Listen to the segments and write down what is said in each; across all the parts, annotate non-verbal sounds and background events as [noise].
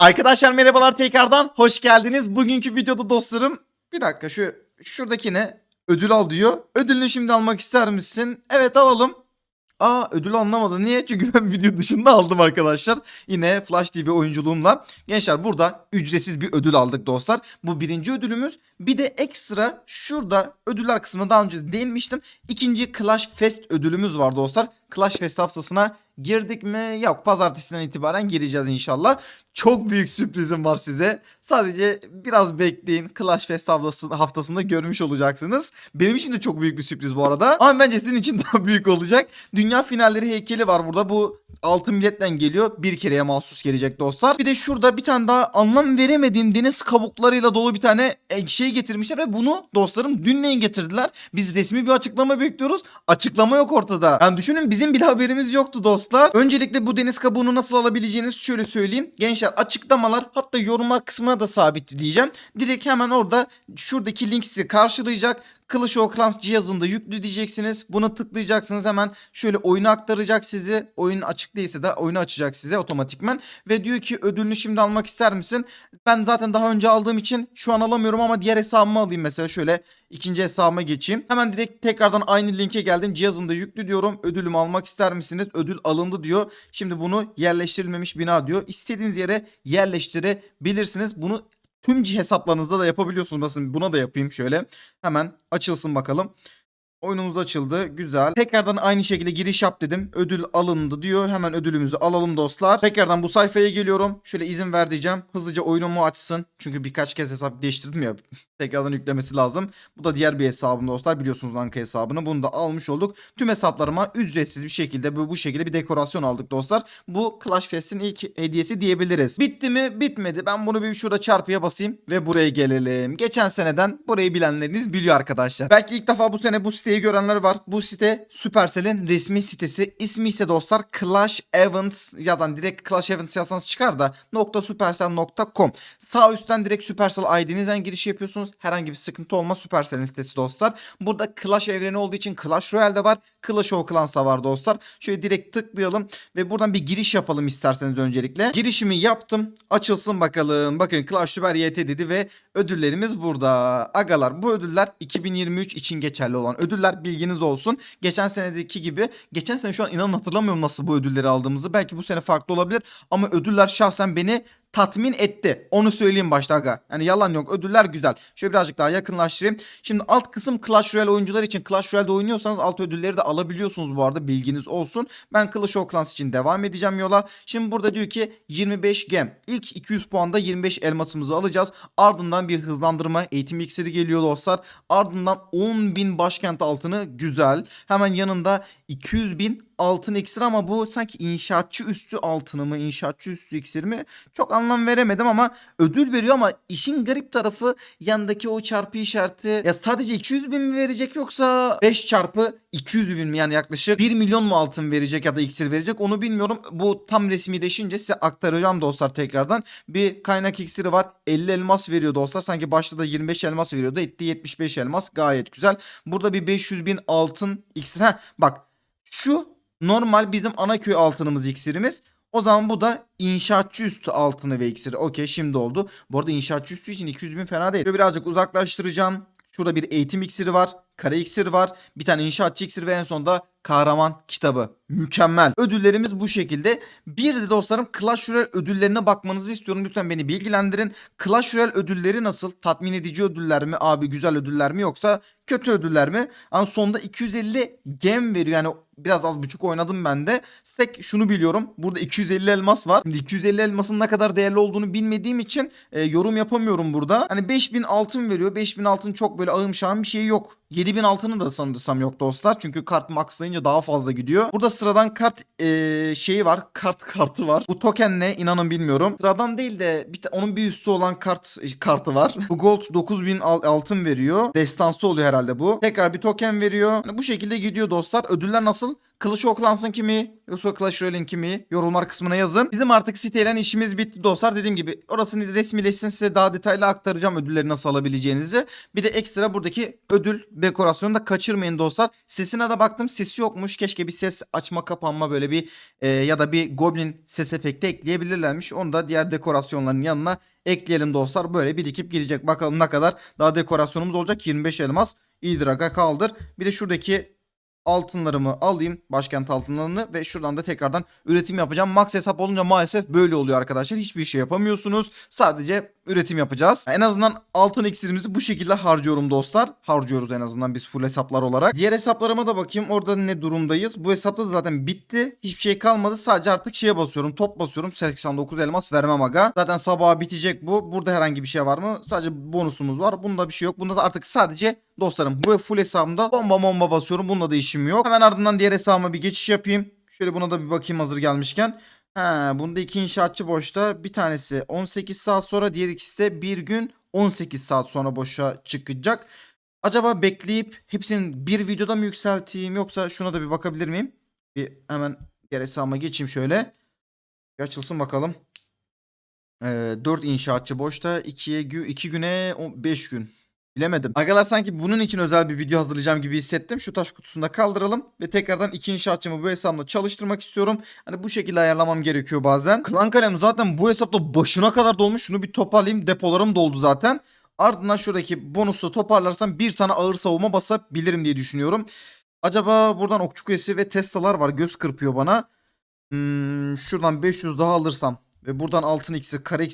Arkadaşlar merhabalar tekrardan hoş geldiniz. Bugünkü videoda dostlarım bir dakika şu şuradakine ödül al diyor. Ödülünü şimdi almak ister misin? Evet alalım. Aa ödül anlamadı. Niye? [laughs] Çünkü ben video dışında aldım arkadaşlar. Yine Flash TV oyunculuğumla. Gençler burada ücretsiz bir ödül aldık dostlar. Bu birinci ödülümüz. Bir de ekstra şurada ödüller kısmına daha önce değinmiştim. İkinci Clash Fest ödülümüz var dostlar. Clash Fest haftasına girdik mi? Yok pazartesinden itibaren gireceğiz inşallah. Çok büyük sürprizim var size. Sadece biraz bekleyin. Clash Fest haftası, haftasında görmüş olacaksınız. Benim için de çok büyük bir sürpriz bu arada. Ama bence sizin için [laughs] daha büyük olacak. Dünya finalleri heykeli var burada. Bu altın biletten geliyor. Bir kereye mahsus gelecek dostlar. Bir de şurada bir tane daha anlam veremediğim deniz kabuklarıyla dolu bir tane şey getirmişler ve bunu dostlarım dünleyin getirdiler. Biz resmi bir açıklama bekliyoruz. Açıklama yok ortada. Yani düşünün bizim bile haberimiz yoktu dostlar. Öncelikle bu deniz kabuğunu nasıl alabileceğinizi şöyle söyleyeyim. Gençler açıklamalar hatta yorumlar kısmına da sabitleyeceğim. Direkt hemen orada şuradaki link sizi karşılayacak. Of Clans cihazında yüklü diyeceksiniz. Buna tıklayacaksınız hemen şöyle oyunu aktaracak sizi. Oyun açık değilse de oyunu açacak size otomatikmen. Ve diyor ki ödülünü şimdi almak ister misin? Ben zaten daha önce aldığım için şu an alamıyorum ama diğer hesabımı alayım mesela şöyle ikinci hesabıma geçeyim. Hemen direkt tekrardan aynı linke geldim. Cihazında yüklü diyorum. Ödülümü almak ister misiniz? Ödül alındı diyor. Şimdi bunu yerleştirilmemiş bina diyor. İstediğiniz yere yerleştirebilirsiniz. Bunu tüm hesaplarınızda da yapabiliyorsunuz. Basın buna da yapayım şöyle. Hemen açılsın bakalım. Oyunumuz açıldı. Güzel. Tekrardan aynı şekilde giriş yap dedim. Ödül alındı diyor. Hemen ödülümüzü alalım dostlar. Tekrardan bu sayfaya geliyorum. Şöyle izin ver diyeceğim. Hızlıca oyunumu açsın. Çünkü birkaç kez hesap değiştirdim ya. [laughs] Tekrardan yüklemesi lazım. Bu da diğer bir hesabım dostlar. Biliyorsunuz banka hesabını. Bunu da almış olduk. Tüm hesaplarıma ücretsiz bir şekilde bu, bu şekilde bir dekorasyon aldık dostlar. Bu Clash Fest'in ilk hediyesi diyebiliriz. Bitti mi? Bitmedi. Ben bunu bir şurada çarpıya basayım ve buraya gelelim. Geçen seneden burayı bilenleriniz biliyor arkadaşlar. Belki ilk defa bu sene bu siteyi görenler var. Bu site Supercell'in resmi sitesi. İsmi ise dostlar Clash Events yazan direkt Clash Events yazsanız çıkar da .supercell.com Sağ üstten direkt Supercell ID'nizden giriş yapıyorsunuz. Herhangi bir sıkıntı olmaz Supercell'in sitesi dostlar. Burada Clash evreni olduğu için Clash Royale'de var. Clash of Clans'ta var dostlar. Şöyle direkt tıklayalım ve buradan bir giriş yapalım isterseniz öncelikle. Girişimi yaptım. Açılsın bakalım. Bakın Clash Super YT dedi ve ödüllerimiz burada. Agalar bu ödüller 2023 için geçerli olan ödüller bilginiz olsun. Geçen senedeki gibi. Geçen sene şu an inanın hatırlamıyorum nasıl bu ödülleri aldığımızı. Belki bu sene farklı olabilir ama ödüller şahsen beni tatmin etti. Onu söyleyeyim başta aga. Yani yalan yok. Ödüller güzel. Şöyle birazcık daha yakınlaştırayım. Şimdi alt kısım Clash Royale oyuncular için Clash Royale'de oynuyorsanız alt ödülleri de alabiliyorsunuz bu arada. Bilginiz olsun. Ben Clash of Clans için devam edeceğim yola. Şimdi burada diyor ki 25 gem. İlk 200 puanda 25 elmasımızı alacağız. Ardından bir hızlandırma eğitim iksiri geliyor dostlar. Ardından 10.000 başkent altını güzel. Hemen yanında 200 bin altın iksir ama bu sanki inşaatçı üstü altını mı inşaatçı üstü iksir mi? Çok anlam veremedim ama ödül veriyor ama işin garip tarafı yandaki o çarpı işareti. Ya sadece 200 bin mi verecek yoksa 5 çarpı 200 bin mi? Yani yaklaşık 1 milyon mu altın verecek ya da iksir verecek onu bilmiyorum. Bu tam resmileşince size aktaracağım dostlar tekrardan. Bir kaynak iksiri var. 50 elmas veriyor dostlar. Sanki başta da 25 elmas veriyordu. Etti 75 elmas. Gayet güzel. Burada bir 500 bin altın iksir. Ha bak şu normal bizim ana köy altınımız iksirimiz. O zaman bu da inşaatçı üstü altını ve iksiri. Okey şimdi oldu. Bu arada inşaatçı üstü için 200 bin fena değil. Şöyle birazcık uzaklaştıracağım. Şurada bir eğitim iksiri var. Kara iksir var. Bir tane inşaatçı iksiri ve en sonunda kahraman kitabı. Mükemmel. Ödüllerimiz bu şekilde. Bir de dostlarım Clash Royale ödüllerine bakmanızı istiyorum. Lütfen beni bilgilendirin. Clash Royale ödülleri nasıl? Tatmin edici ödüller mi? Abi güzel ödüller mi? Yoksa kötü ödüller mi? Ama sonunda 250 gem veriyor. Yani biraz az buçuk oynadım ben de. Tek şunu biliyorum. Burada 250 elmas var. Şimdi 250 elmasın ne kadar değerli olduğunu bilmediğim için e, yorum yapamıyorum burada. Hani 5000 altın veriyor. 5000 altın çok böyle ağım şahım bir şey yok. 7000 altını da sanırsam yok dostlar. Çünkü kart maxlayınca daha fazla gidiyor. Burada sıradan kart e, şeyi var. Kart kartı var. Bu token ne inanın bilmiyorum. Sıradan değil de bir onun bir üstü olan kart kartı var. Bu gold 9000 al- altın veriyor. Destansı oluyor herhalde bu. Tekrar bir token veriyor. Yani bu şekilde gidiyor dostlar. Ödüller nasıl? Clash of Clans'ın kimi yoksa Clash Royale'in kimi yorumlar kısmına yazın. Bizim artık siteyle işimiz bitti dostlar. Dediğim gibi orasını resmileşsin size daha detaylı aktaracağım ödülleri nasıl alabileceğinizi. Bir de ekstra buradaki ödül dekorasyonu da kaçırmayın dostlar. Sesine de baktım sesi yokmuş. Keşke bir ses açma kapanma böyle bir e, ya da bir goblin ses efekti ekleyebilirlermiş. Onu da diğer dekorasyonların yanına ekleyelim dostlar. Böyle birikip gidecek. Bakalım ne kadar daha dekorasyonumuz olacak. 25 elmas. İyidir aga kaldır. Bir de şuradaki altınlarımı alayım. Başkent altınlarını ve şuradan da tekrardan üretim yapacağım. Max hesap olunca maalesef böyle oluyor arkadaşlar. Hiçbir şey yapamıyorsunuz. Sadece üretim yapacağız. En azından altın iksirimizi bu şekilde harcıyorum dostlar. Harcıyoruz en azından biz full hesaplar olarak. Diğer hesaplarıma da bakayım. Orada ne durumdayız? Bu hesapta da zaten bitti. Hiçbir şey kalmadı. Sadece artık şeye basıyorum. Top basıyorum. 89 elmas vermem aga. Zaten sabaha bitecek bu. Burada herhangi bir şey var mı? Sadece bonusumuz var. Bunda bir şey yok. Bunda da artık sadece dostlarım bu full hesabımda bomba bomba basıyorum. Bunda da işim yok. Hemen ardından diğer hesabıma bir geçiş yapayım. Şöyle buna da bir bakayım hazır gelmişken. Ha, bunda iki inşaatçı boşta. Bir tanesi 18 saat sonra, diğer ikisi de bir gün 18 saat sonra boşa çıkacak. Acaba bekleyip hepsinin bir videoda mı yükselteyim yoksa şuna da bir bakabilir miyim? Bir hemen diğer hesabıma geçeyim şöyle. Bir açılsın bakalım. Ee, 4 inşaatçı boşta. 2'ye 2 güne 5 gün. Bilemedim. Agalar sanki bunun için özel bir video hazırlayacağım gibi hissettim. Şu taş kutusunu da kaldıralım. Ve tekrardan iki inşaatçımı bu hesabımda çalıştırmak istiyorum. Hani bu şekilde ayarlamam gerekiyor bazen. Klan kalem zaten bu hesapta başına kadar dolmuş. Şunu bir toparlayayım. Depolarım doldu zaten. Ardından şuradaki bonusu toparlarsam bir tane ağır savunma basabilirim diye düşünüyorum. Acaba buradan okçu kulesi ve Tesla'lar var. Göz kırpıyor bana. Hmm, şuradan 500 daha alırsam ve buradan altın iksir, kare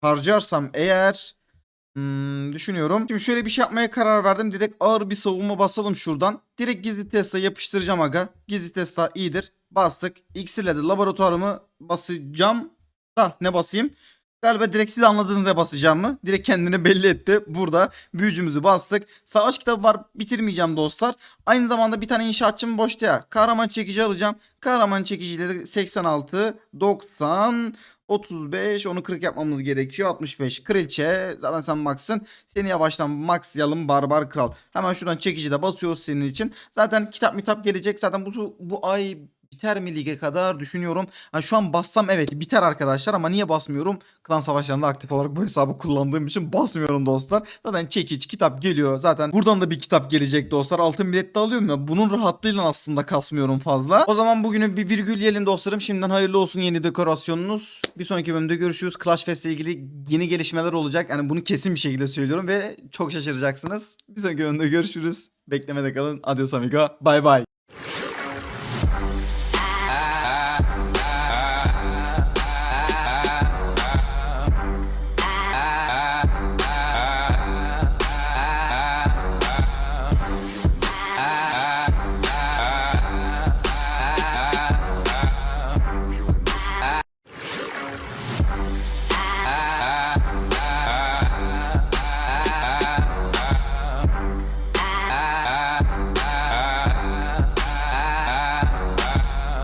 harcarsam eğer... Hmm, düşünüyorum. Şimdi şöyle bir şey yapmaya karar verdim. Direkt ağır bir savunma basalım şuradan. Direkt gizli Tesla yapıştıracağım aga. Gizli Tesla iyidir. Bastık. İksirle de laboratuvarımı basacağım. Da ne basayım? Galiba direkt siz anladığınızda basacağım mı? Direkt kendini belli etti. Burada büyücümüzü bastık. Savaş kitabı var. Bitirmeyeceğim dostlar. Aynı zamanda bir tane inşaatçım boşta ya. Kahraman çekici alacağım. Kahraman çekicileri 86, 90, 35 onu 40 yapmamız gerekiyor. 65 kraliçe zaten sen max'sın. Seni yavaştan maxlayalım barbar kral. Hemen şuradan çekici de basıyoruz senin için. Zaten kitap mitap gelecek. Zaten bu, bu ay biter mi lige kadar düşünüyorum. Yani şu an bassam evet biter arkadaşlar ama niye basmıyorum? Klan savaşlarında aktif olarak bu hesabı kullandığım için basmıyorum dostlar. Zaten çekiç kitap geliyor. Zaten buradan da bir kitap gelecek dostlar. Altın bilet de alıyorum ya. Bunun rahatlığıyla aslında kasmıyorum fazla. O zaman bugünü bir virgül yiyelim dostlarım. Şimdiden hayırlı olsun yeni dekorasyonunuz. Bir sonraki bölümde görüşürüz. Clash Fest ile ilgili yeni gelişmeler olacak. Yani bunu kesin bir şekilde söylüyorum ve çok şaşıracaksınız. Bir sonraki bölümde görüşürüz. Beklemede kalın. Adios amigo. Bye bye.